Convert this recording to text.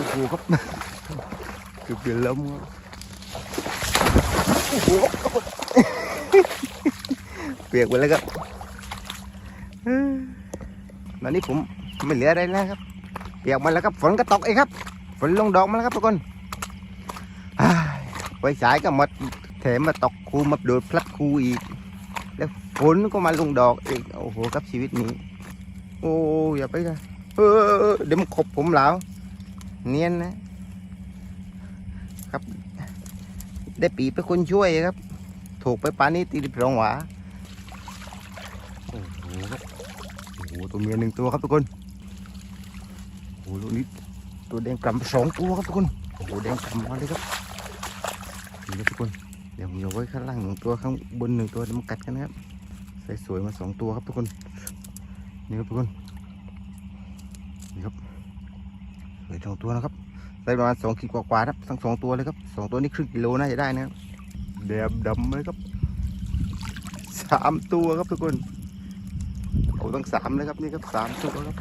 อ้โหครับเกือบเป็นลมครับโอ้โหเปียกไปแล้วครับตอนนี้ผมไม่เหลืออะไรแล้วครับ เปียกมาแล้วครับ ฝนก็ตกเองครับ ฝนลงดอกมาแล้วครับทุกคนอ้ไฟฉายก็หมดแถมมาตกคูมาโดดพลัดคูอีก แล้วฝนก็มาลงดอกอีก โอ้โหครับชีวิตนี้ โอ้อย่าไปเลยเดี๋ยวมันขบผมแล้ว เนียนนะ ครับ ได้ปีเป็นคนช่วยครับ ถูกไปปานนี้ตีดิบรองหวาโอ้โหครับโอ้โหตัวเมียหนึ่งตัวครับทุกคนโอ้โหตัวนี้ตัวแดงกำสองตัวครับทุกคนโอ้โหแดงกำมาเลยครับนี่ครับทุกคนเดี๋ยวผมจะไว้ข้างล่างหนึ่งตัวข้างบนหนึ่งตัวเดี๋ยวมันกัดกันนะครับใส่สวยมาสองตัวครับทุกคนนี่ครับทุกคนครับ สวยสองตัวนะครับได้ประมาณสองขีดกว่าๆครับทั้งสองตัวเลยครับสองตัวนี้ครึ่งกิโลน่าจะได้นะครับแดมดำเลยครับสามตัวครับทุกคนโอ้ตั้งสามเลยครับนี่ครับสามตัวครับ